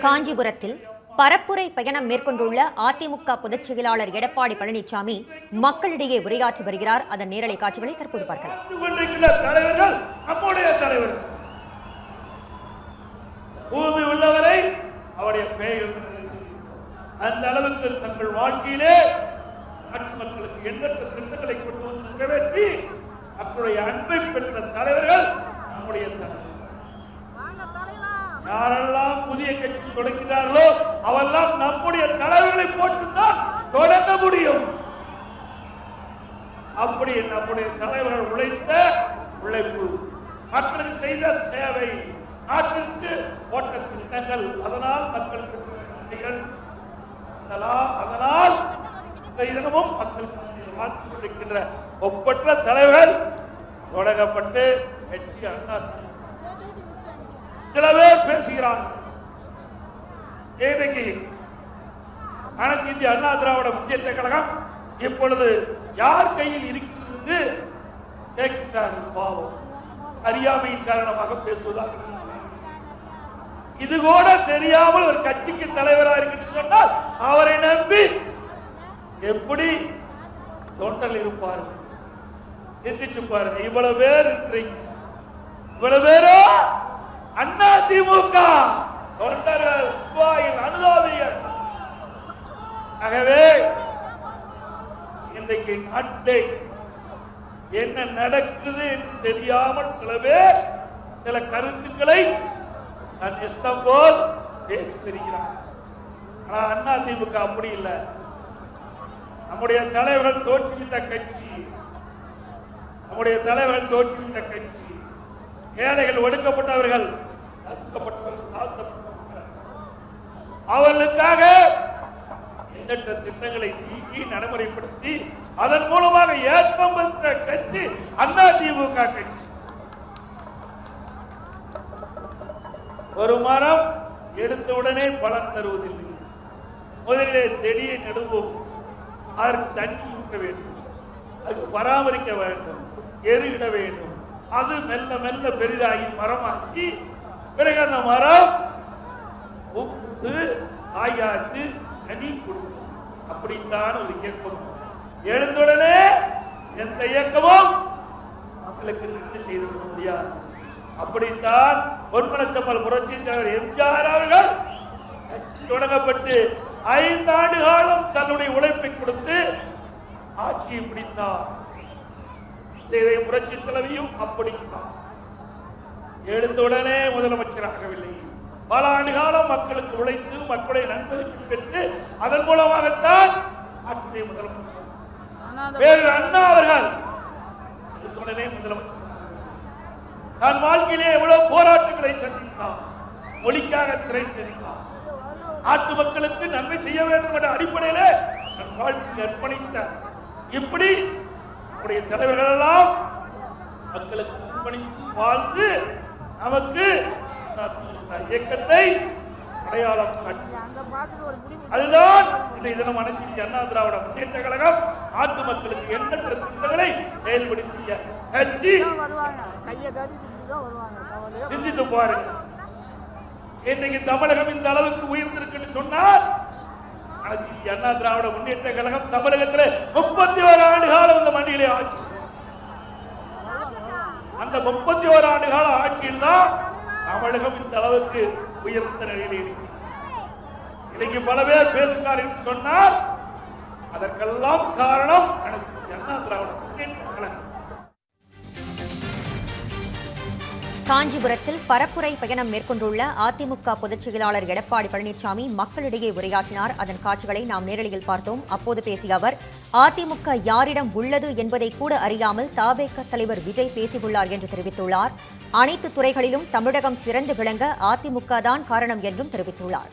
காஞ்சிபுரத்தில் பரப்புரை பயணம் மேற்கொண்டுள்ள அதிமுக பொதுச் செயலாளர் எடப்பாடி பழனிசாமி மக்களிடையே உரையாற்றி வருகிறார். அதன் நேரலை காட்சிகளை தற்போது பார்க்கலாம். பூமி உள்ளவரை அவருடைய பெயர் அந்த அளவுக்கு தங்கள் வாழ்க்கையிலே நாட்டு மக்களுக்கு எண்ணற்ற திட்டங்களை கொண்டு வந்து நிறைவேற்றி மக்களுடைய அன்பை பெற்ற தலைவர்கள் நம்முடைய தலைவர். யாரெல்லாம் எதை கட்சி தொடங்கினார்களோ அவெல்லாம் நம்முடைய தலைவர்களை போட்டுத்தான் தொடங்க முடியும். அப்படி நம்முடைய தலைவர்கள் உழைத்த உழைப்பு மக்களுக்கு செய்த சேவை நாட்டிற்கு போட்ட திட்டங்கள் அதனால் மக்களுக்கு அதனால் அதனால் இந்த தினமும் மக்கள் ஒப்பற்ற தலைவர்கள் தொடங்கப்பட்டு வெற்றி அண்ணா சில பேர் பேசுகிறார்கள் இன்னைக்கு அனைத்து இந்திய அண்ணா திராவிட முன்னேற்ற கழகம் இப்பொழுது யார் கையில் இருக்கிறது என்று கேட்கிறார்கள். பாவம். அறியாமையின் காரணமாக பேசுவதாக இது கூட தெரியாமல் ஒரு கட்சிக்கு தலைவராக இருக்கிறது சொன்னால் அவரை நம்பி எப்படி தொண்டல் இருப்பார் சிந்திச்சு பாருங்க. இவ்வளவு பேர் இருக்கிறீங்க. இவ்வளவு பேரோ? அண்ணா திமுக. தொண்டர்கள். இன்றைக்கு அட்டை என்ன நடக்குது என்று தெரியாமல் சில பேர் சில கருத்துக்களை நான் இஷ்டம் போல் பேசுகிறார். ஆனா அண்ணா திமுக அப்படி இல்லை. நம்முடைய தலைவர்கள் தோற்றுவித்த கட்சி. நம்முடைய தலைவர்கள் தோற்றுவித்த கட்சி. ஏழைகள் ஒடுக்கப்பட்டவர்கள் நசுக்கப்பட்டவர்கள் அவர்களுக்காக எண்ணற்ற திட்டங்களை நீக்கி நடைமுறைப்படுத்தி அதன் மூலமாக ஏற்பம் பெற்ற கட்சி அண்ணா திமுக கட்சி. ஒரு மரம் எடுத்த உடனே பலன் தருவதில்லை. முதலிலே செடியை நடுவோம். அதற்கு தண்ணி ஊட்ட வேண்டும். அதுக்கு பராமரிக்க வேண்டும். எருகிட வேண்டும். அது மெல்ல மெல்ல பெரிதாகி மரமாக்கி பிறகு அந்த மரம் உப்பு காயாத்து கனி கொடுக்கும். அப்படித்தான் ஒரு இயக்கம். எழுந்துடனே எந்த இயக்கமும் மக்களுக்கு நன்மை செய்து கொள்ள முடியாது. அப்படித்தான் பொன்மனச்சம்மல் புரட்சி தலைவர் எம்ஜிஆர் அவர்கள் தொடங்கப்பட்டு ஐந்து ஆண்டு காலம் தன்னுடைய உழைப்பை கொடுத்து ஆட்சியை பிடித்தார். இதை புரட்சி தலைவியும் அப்படித்தான். எழுந்தவுடனே முதலமைச்சராகவில்லை பல ஆண்டு காலம் மக்களுக்கு உழைத்து மக்களுடைய நன்மதிப்பு பெற்று அதன் மூலமாகத்தான் ஆட்சியை முதலமைச்சர் வேறு அண்ணா அவர்கள். எடுத்தவுடனே முதலமைச்சர். நான் வாழ்க்கையிலே எவ்வளவு போராட்டங்களை சந்தித்தார் மொழிக்காக சிறை சென்றார் நாட்டு மக்களுக்கு நன்மை செய்ய வேண்டும் என்ற அடிப்படையிலே தன் வாழ்க்கையை அர்ப்பணித்தார் இப்படி நம்முடைய தலைவர்கள் எல்லாம் மக்களுக்கு அர்ப்பணித்து வாழ்ந்து நமக்கு இயக்கத்தை அடையாளம் அதுதான் இன்றைய தினம் அனைத்து அண்ணா திராவிட முன்னேற்ற கழகம் நாட்டு மக்களுக்கு எண்ணற்ற திட்டங்களை செயல்படுத்திய சிந்தித்து பாருங்க. இன்னைக்கு தமிழகம் இந்த அளவுக்கு உயர்ந்திருக்குன்னு சொன்னால் அண்ணா திராவிட முன்னேற்ற கழகம் தமிழகத்தில் முப்பத்தி ஓரு ஆண்டு காலம் இந்த மண்ணிலே ஆட்சி. அந்த முப்பத்தி ஓரு ஆண்டு கால ஆட்சியில் தான் தமிழகம் இந்த அளவுக்கு உயர்ந்த நிலையில் இருக்கு இன்னைக்கு பல பேர் பேசுகிறார் என்று சொன்னால் அதற்கெல்லாம் காரணம் காஞ்சிபுரத்தில் பரப்புரை பயணம் மேற்கொண்டுள்ள அதிமுக பொதுச் செயலாளர் எடப்பாடி பழனிசாமி மக்களிடையே உரையாற்றினார். அதன் காட்சிகளை நாம் நேரலையில் பார்த்தோம். அப்போது பேசிய அவர் அதிமுக யாரிடம் உள்ளது என்பதை கூட அறியாமல் தாவேக தலைவர் விஜய் பேசியுள்ளார் என்று தெரிவித்துள்ளார். அனைத்து துறைகளிலும் தமிழகம் சிறந்து விளங்க அதிமுக தான் காரணம் என்றும் தெரிவித்துள்ளார்.